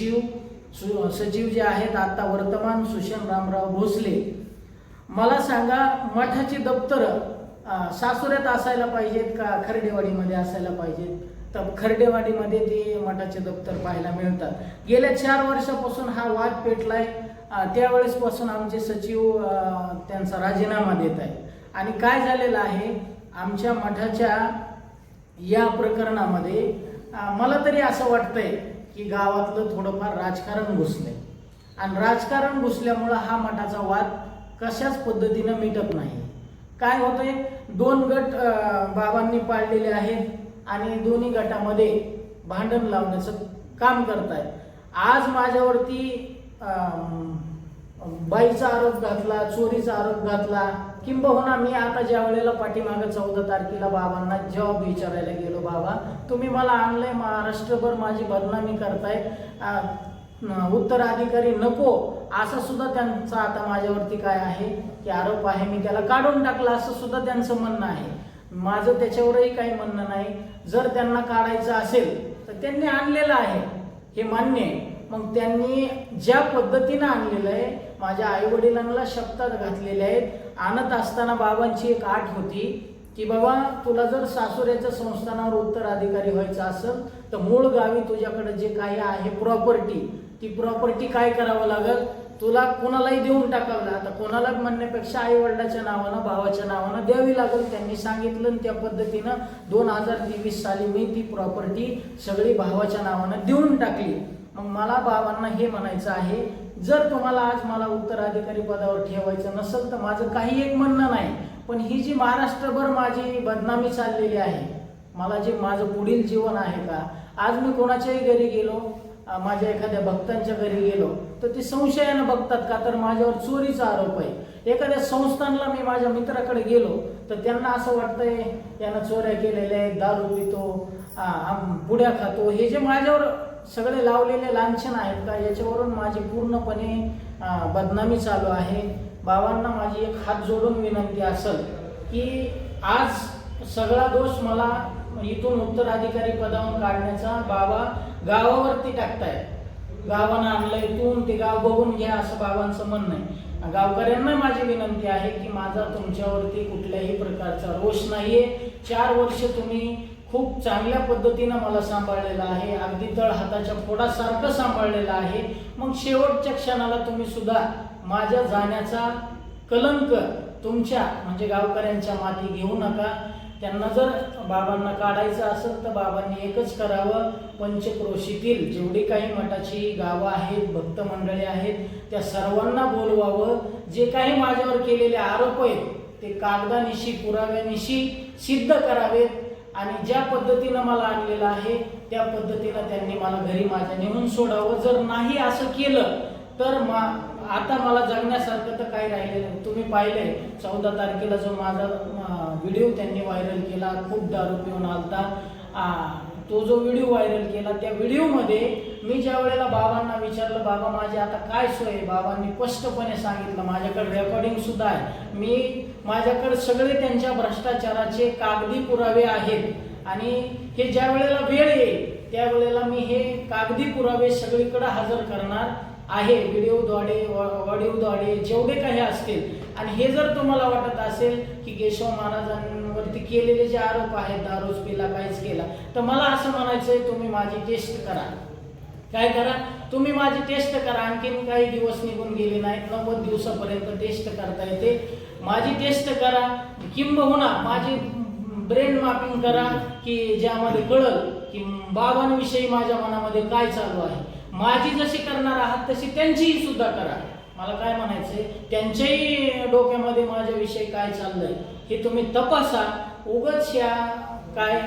सचिव सु सचिव जे आहेत आता वर्तमान सुशन रामराव भोसले. मला सांगा मठाची दप्तरं सासुऱ्यात असायला पाहिजेत का खर्डेवाडीमध्ये असायला पाहिजेत? तर खर्डेवाडीमध्ये ते मठाचे दप्तर पाहायला मिळतात. गेल्या चार वर्षापासून हा वाद पेटलाय. त्यावेळेसपासून आमचे सचिव त्यांचा राजीनामा देत आहे आणि काय झालेलं आहे? आमच्या मठाच्या या प्रकरणामध्ये मला तरी असं वाटतंय की गावातलं थोडंफार राजकारण घुसलंय. आणि राजकारण घुसल्यामुळं हा मठाचा वाद कशाच पद्धतीनं मिटत नाही. काय होतंय? दोन गट बाबांनी पाळलेले आहेत आणि दोन्ही गटामध्ये भांडण लावण्याचं काम करतायत. आज माझ्यावरती बाईचा आरोप घातला चोरीचा आरोप घातला किंबहुना मी आता ज्या वेळेला पाठीमागं चौदा तारखेला बाबांना जॉब विचारायला गेलो बाबा तुम्ही मला आणलंय महाराष्ट्रभर माझी बदनामी करताय. उत्तराधिकारी नको असं सुद्धा त्यांचा आता माझ्यावरती काय आहे? की आरोप आहे मी त्याला काढून टाकला असं सुद्धा त्यांचं म्हणणं आहे. माझं त्याच्यावरही काही म्हणणं नाही. जर त्यांना काढायचं असेल तर त्यांनी आणलेलं आहे. हे मान्य आहे. मग त्यांनी ज्या पद्धतीनं आणलेलं आहे माझ्या आईवडिलांना शब्दात घातलेले आहेत आणत असताना बाबांची एक आठ होती की बाबा तुला जर सासुऱ्याच्या संस्थानावर उत्तराधिकारी व्हायचं असेल तर मूळ गावी तुझ्याकडे जे काही आहे प्रॉपर्टी ती प्रॉपर्टी काय करावं लागेल? तुला कोणालाही देऊन टाकावं आता कोणाला म्हणण्यापेक्षा आई वडिलाच्या नावानं भावाच्या नावानं द्यावी लागेल. त्यांनी सांगितलं आणि त्या पद्धतीनं दोन हजार तेवीस साली मी ती प्रॉपर्टी सगळी भावाच्या नावानं देऊन टाकली. मग मला बाबांना हे म्हणायचं आहे जर तुम्हाला आज मला उत्तराधिकारी पदावर ठेवायचं नसेल तर माझं काही एक म्हणणं नाही पण ही जी महाराष्ट्रभर माझी बदनामी चाललेली आहे मला जे माझं पुढील जीवन आहे का? आज मी कोणाच्याही घरी गेलो माझ्या एखाद्या भक्तांच्या घरी गेलो तर ते संशयानं बघतात का? तर माझ्यावर चोरीचा आरोप आहे. एखाद्या संस्थानला मी माझ्या मित्राकडे गेलो तर त्यांना असं वाटतंय यानं चोऱ्या केलेल्या आहेत दारू पितो आम- पुड्या खातो. हे जे माझ्यावर सगळे लावलेले लांछन आहेत का? याच्यावरून माझी पूर्णपणे बदनामी चालू आहे. बाबांना माझी एक हात जोडून विनंती असेल की आज सगळा दोष मला इथून उत्तराधिकारी पदावरून काढण्याचा बाबा गावावरती टाकताय. गावानं आणलंय इथून ते गाव बघून घ्या असं बाबांचं म्हणणं आहे. गावकऱ्यांना माझी विनंती आहे की माझा तुमच्यावरती कुठल्याही प्रकारचा रोष नाहीये. चार वर्ष तुम्ही खूप चांगल्या पद्धतीनं मला सांभाळलेलं आहे. अगदी तळ हाताच्या फोडासारखं सांभाळलेलं आहे. मग शेवटच्या क्षणाला तुम्ही सुद्धा माझ्या जाण्याचा कलंक तुमच्या म्हणजे गावकऱ्यांच्या माती घेऊ नका. त्यांना जर बाबांना काढायचं असेल तर बाबांनी एकच करावं. पंचक्रोशीतील जेवढी काही मठाची गावं आहेत भक्त मंडळी आहेत त्या सर्वांना बोलवावं. जे काही माझ्यावर केलेले आरोप आहेत ते कागदानिशी पुराव्यानिशी सिद्ध करावेत. आणि ज्या पद्धतीनं मला आणलेलं आहे त्या पद्धतीनं त्यांनी मला घरी माझ्या नेऊन सोडावं. जर नाही असं केलं तर मा आता मला जगण्यासारखं तर काही राहिलेलं नाही. तुम्ही पाहिले चौदा तारखेला जो माझा व्हिडिओ त्यांनी व्हायरल केला खूप दारू पिऊन आलता. तो जो व्हिडिओ व्हायरल केला त्या व्हिडिओमध्ये मी ज्या वेळेला बाबांना विचारलं बाबा माझी आता काय सोय बाबांनी स्पष्टपणे सांगितलं माझ्याकडे रेकॉर्डिंग सुद्धा आहे. मी माझ्याकडे सगळे त्यांच्या भ्रष्टाचाराचे कागदी पुरावे आहेत. आणि हे ज्या वेळेला वेळ येईल त्यावेळेला मी हे कागदी पुरावे सगळीकडे हजर करणार आहे. व्हिडिओद्वारे ऑडिओद्वारे जेवढे काही असतील. आणि हे जर तुम्हाला वाटत असेल की केशव महाराजांवरती केलेले जे आरोप आहेत दारूच पिला काहीच केला तर मला असं म्हणायचंय तुम्ही माझी टेस्ट करा. काय करा? तुम्ही माझी टेस्ट करा. आणखीन काही दिवस निघून गेले नाहीत नव्वद दिवसापर्यंत टेस्ट करता येते. माझी टेस्ट करा किंबहुना माझी ब्रेन मॅपिंग करा की ज्यामध्ये कळल की बाबांविषयी माझ्या मनामध्ये काय चालू आहे. माझी जशी करणार आहात तशी त्यांचीही सुद्धा करा. मला काय म्हणायचंय त्यांच्याही डोक्यामध्ये माझ्याविषयी काय चाललंय हे तुम्ही तपासा. उगच या काय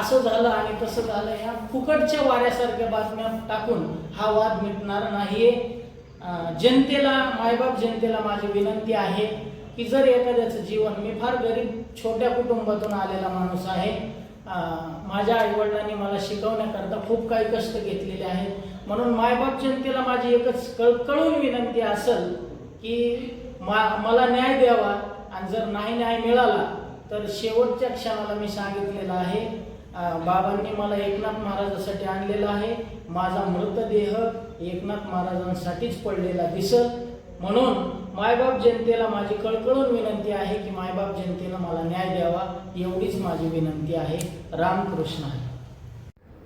असं झालं आणि तसं झालं या फुकटच्या वाऱ्यासारख्या बातम्या टाकून हा वाद मिटणार नाहीये. जनतेला मायबाप जनतेला माझी विनंती आहे. की जर एखाद्याचं जीवन मी फार गरीब छोट्या कुटुंबातून आलेला माणूस आहे. माझ्या आईवडिलांनी मला शिकवण्याकरता खूप काही कष्ट घेतलेले आहेत. म्हणून मायबाप जनतेला माझी एकच कळ कळून विनंती असेल की मा मला न्याय द्यावा आणि जर नाही न्याय मिळाला तर शेवटच्या क्षणाला मी सांगितलेलं आहे. बाबांनी मला एकनाथ महाराजासाठी आणलेलं आहे. माझा मृतदेह एकनाथ महाराजांसाठीच पडलेला दिसत म्हणून मायबाप जनतेला माझी कळकळून विनंती आहे की मायबाप जनतेनं मला न्याय द्यावा एवढीच माझी विनंती आहे. रामकृष्ण आहे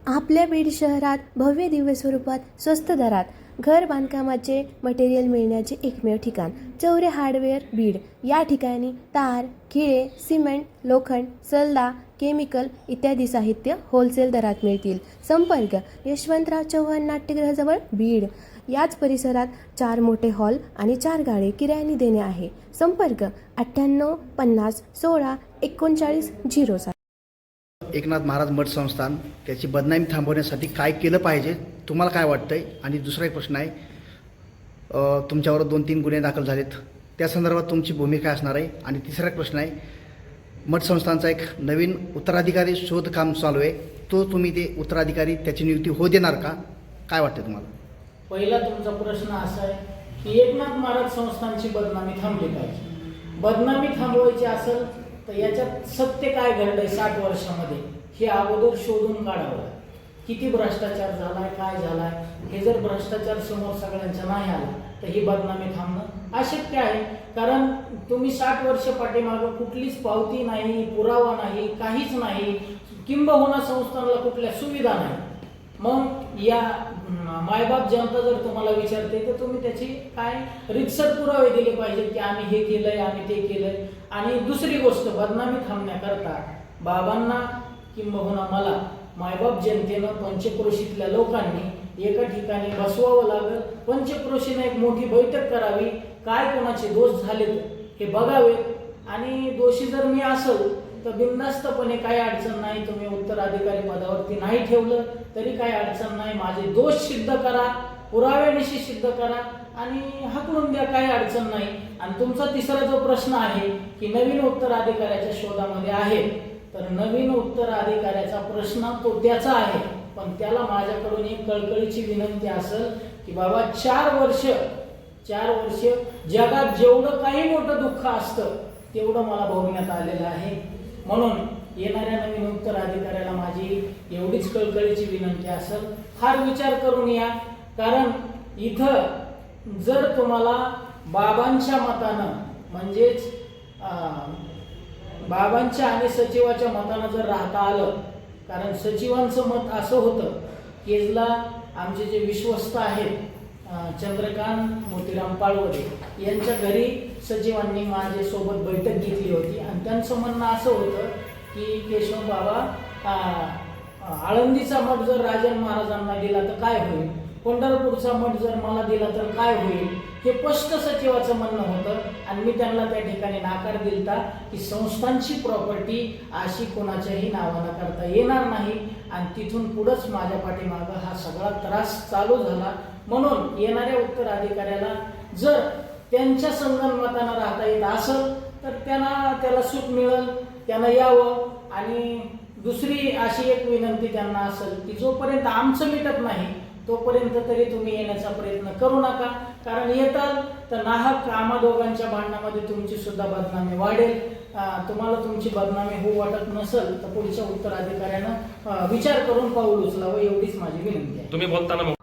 आपल्या बीड शहरात भव्य दिव्य स्वरूपात स्वस्त दरात घर बांधकामाचे मटेरियल मिळण्याचे एकमेव ठिकाण चौरे हार्डवेअर बीड. या ठिकाणी तार खिळे सिमेंट लोखंड सल्ला केमिकल इत्यादी साहित्य होलसेल दरात मिळतील. संपर्क यशवंतराव चव्हाण नाट्यगृहाजवळ बीड. याच परिसरात चार मोठे हॉल आणि चार गाळे किरायाने देणे आहे. संपर्क अठ्ठ्याण्णव पन्नास सोळा एकोणचाळीस झिरो सात. एकनाथ महाराज मठ संस्थान त्याची बदनामी थांबवण्यासाठी काय केलं पाहिजे तुम्हाला काय वाटतंय? आणि दुसरा एक प्रश्न आहे तुमच्यावर दोन तीन गुन्हे दाखल झालेत. त्या संदर्भात तुमची भूमिका असणार आहे? आणि तिसरा एक प्रश्न आहे मठ संस्थानचा एक नवीन उत्तराधिकारी शोध काम चालू आहे. तो तुम्ही ते उत्तराधिकारी त्याची नियुक्ती हो देणार का? काय वाटतं तुम्हाला? पहिला तुमचा प्रश्न असा आहे की एकनाथ महाराज संस्थांची बदनामी थांबली पाहिजे. बदनामी थांबवायची असेल तर याच्यात सत्य काय घडलंय साठ वर्षामध्ये? हे अगोदर शोधून काढावं किती भ्रष्टाचार झालाय काय झालाय? हे जर भ्रष्टाचार समोर सगळ्यांच्या नाही आला तर ही बदनामी थांबणं अशक्य आहे. कारण तुम्ही साठ वर्ष पाठीमागं कुठलीच पावती नाही पुरावा नाही काहीच नाही. किंबहुना संस्थांना कुठल्या सुविधा नाही. मग या मायबाप जनता जर तुम्हाला विचारते तर तुम्ही त्याची काय रितसर पुरावे दिले पाहिजे की आम्ही हे केलंय आम्ही ते केलंय. आणि दुसरी गोष्ट बदनामी थांबण्याकरता बाबांना किंबहुना हो मला मायबाप जनतेनं पंचक्रोशीतल्या लोकांनी एका ठिकाणी बसवावं लागेल. पंचक्रोशीनं एक मोठी बैठक करावी. काय कोणाचे दोष झालेत हे बघावे. आणि दोषी जर मी असेल तर बिनधास्तपणे काही अडचण नाही तुम्ही उत्तराधिकारी पदावरती नाही ठेवलं तरी काही अडचण नाही. माझे दोष सिद्ध करा पुराव्यानिशी सिद्ध करा आणि हाकलून द्या काही अडचण नाही. आणि तुमचा तिसरा जो प्रश्न आहे की नवीन उत्तराधिकाऱ्याच्या शोधामध्ये आहे तर नवीन उत्तराधिकाऱ्याचा प्रश्न तो त्याचा आहे. पण त्याला माझ्याकडून एक कळकळीची विनंती असेल की बाबा चार वर्ष चार वर्ष जगात जेवढं काही मोठं दुःख असतं तेवढं मला भोगण्यात आलेलं आहे. म्हणून येणाऱ्या नवीन उत्तराधिकाऱ्याला माझी एवढीच कळकळीची विनंती असेल फार विचार करून या. कारण इथं जर तुम्हाला बाबांच्या मतानं म्हणजेच बाबांच्या आणि सचिवाच्या मतानं जर राहता आलं कारण सचिवांचं मत असं होतं केजला आमचे जे विश्वस्त आहेत चंद्रकांत मोतीराम पाळवडे यांच्या घरी सचिवांनी माझ्यासोबत बैठक घेतली होती. आणि त्यांचं म्हणणं असं होतं की केशव बाबा आळंदीचा मठ जर राजन महाराजांना दिला तर काय होईल? पंढरपूरचा मठ जर मला दिला तर काय होईल? हे स्पष्ट सचिवाचं म्हणणं होतं. आणि मी त्यांना त्या ठिकाणी नाकार दिलता की संस्थांची प्रॉपर्टी अशी कोणाच्याही नावानं करता येणार नाही. आणि तिथून पुढंच माझ्या पाठीमागं हा सगळा त्रास चालू झाला. म्हणून येणाऱ्या उत्तराधिकाऱ्याला जर त्यांच्या संगणमतानं राहता येत असेल तर त्यांना त्याला सूट मिळेल त्यांना यावं. आणि दुसरी अशी एक विनंती त्यांना असेल की जोपर्यंत आमचं मिटत नाही तोपर्यंत तरी तुम्ही येण्याचा प्रयत्न करू नका. कारण येताल तर नाहक आम्हा दोघांच्या भांडणामध्ये तुमची सुद्धा बदनामी वाढेल. तुम्हाला तुमची बदनामी होऊ वाटत नसेल तर पुढच्या उत्तराधिकाऱ्यानं विचार करून पाऊल उचलावं एवढीच माझी विनंती आहे. तुम्ही बोलताना